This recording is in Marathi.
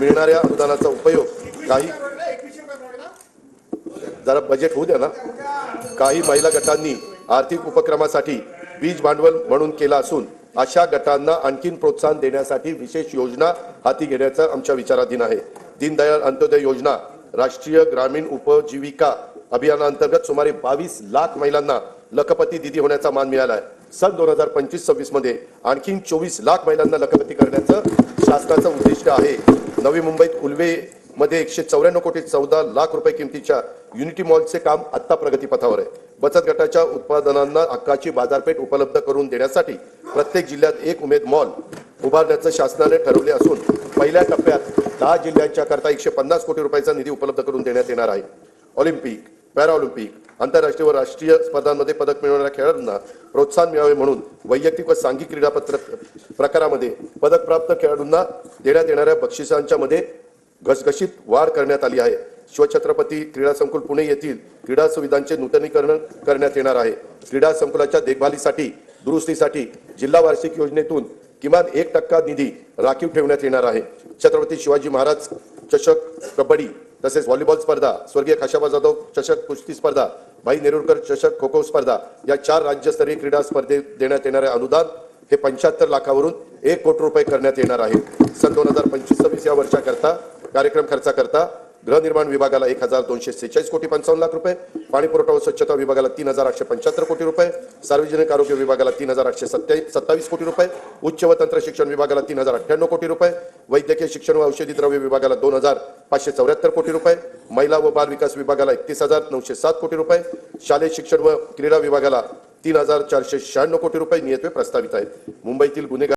मिळणाऱ्या अनुदानाचा उपयोग काही जरा बजेट होऊ द्या ना. काही महिला गटांनी आर्थिक उपक्रमासाठी बीज भांडवल म्हणून केला असून अशा गटांना आणखीन प्रोत्साहन देण्यासाठी विशेष योजना हाती घेण्याचं आमच्या विचाराधीन आहे. दीनदयाळ अंत्योदय योजना राष्ट्रीय ग्रामीण उपजीविका अभियानाअंतर्गत सुमारे बावीस लाख महिलांना लखपती दिदी होण्याचा मान मिळाला आहे. सन दोन हजार पंचवीस सव्वीसमध्ये आणखीन चोवीस लाख महिलांना लखपती करण्याचं शासनाचं उद्दिष्ट आहे. नवी मुंबईत उल्वे मध्ये एकशे चौऱ्याण्णव कोटी चौदा लाख रुपये किमतीच्या युनिटी मॉलचे काम आत्ता प्रगतीपथावर आहे. बचत गटाच्या उत्पादनांना हक्काची बाजारपेठ उपलब्ध करून देण्यासाठी प्रत्येक जिल्ह्यात एक उमेद मॉल उभारण्याचं शासनाने ठरवले असून पहिल्या टप्प्यात दहा जिल्ह्यांच्या करता एकशे पन्नास कोटी रुपयाचा निधी उपलब्ध करून देण्यात येणार आहे. ऑलिम्पिक पॅराऑलिम्पिक आंतरराष्ट्रीय व राष्ट्रीय स्पर्धांमध्ये पदक मिळवणाऱ्या खेळाडूंना प्रोत्साहन मिळावे म्हणून वैयक्तिक व सांघिक क्रीडापत्र प्रकारामध्ये पदक प्राप्त खेळाडूंना देण्यात येणाऱ्या बक्षिसांच्या मध्ये घसघशीत वाढ करण्यात आली आहे. शिवछत्रपती क्रीडा संकुल पुणे येथील क्रीडा सुविधांचे नूतनीकरण करण्यात येणार आहे. क्रीडा संकुलाच्या देखभालीसाठी दुरुस्तीसाठी जिल्हा वार्षिक योजनेतून किमान एक टक्का निधी राखीव ठेवण्यात येणार आहे. छत्रपती शिवाजी महाराज चषक कबड्डी तसेच व्हॉलीबॉल स्पर्धा स्वर्गीय खाशाबा जाधव चषक कुस्ती स्पर्धा भाई नेरुरकर चषक खो खो स्पर्धा या चार राज्यस्तरीय क्रीडा स्पर्धेत देण्यात येणारे अनुदान हे पंच्याहत्तर लाखावरून एक कोटी रुपये करण्यात येणार आहे. सन दोन हजार पंचवीस सव्वीस या वर्षाकरता कार्यक्रम खर्चाकरता गृहनिर्माण विभागाला एक हजार दोनशे सेहेचाळीस कोटी पंचावन्न लाख रुपये पाणी पुरवठा व स्वच्छता विभागाला तीन हजार आठशे पंच्याहत्तर कोटी रुपये सार्वजनिक आरोग्य विभागाला तीन हजार आठशे सत्या सत्तावीस कोटी रुपये उच्च व तंत्र शिक्षण विभागाला तीन हजार अठ्ठ्याण्णव कोटी रुपये वैद्यकीय शिक्षण व औषधी द्रव्य विभागाला दोन हजार पाचशे चौऱ्याहत्तर कोटी रुपये महिला व बाल विकास विभागाला एकतीस हजार नऊशे सात कोटी रुपये शालेय शिक्षण व क्रीडा विभागाला तीन हजार चारशे शहाण्णव कोटी रुपये नियत्वे प्रस्तावित आहेत. मुंबईतील गुन्हेगार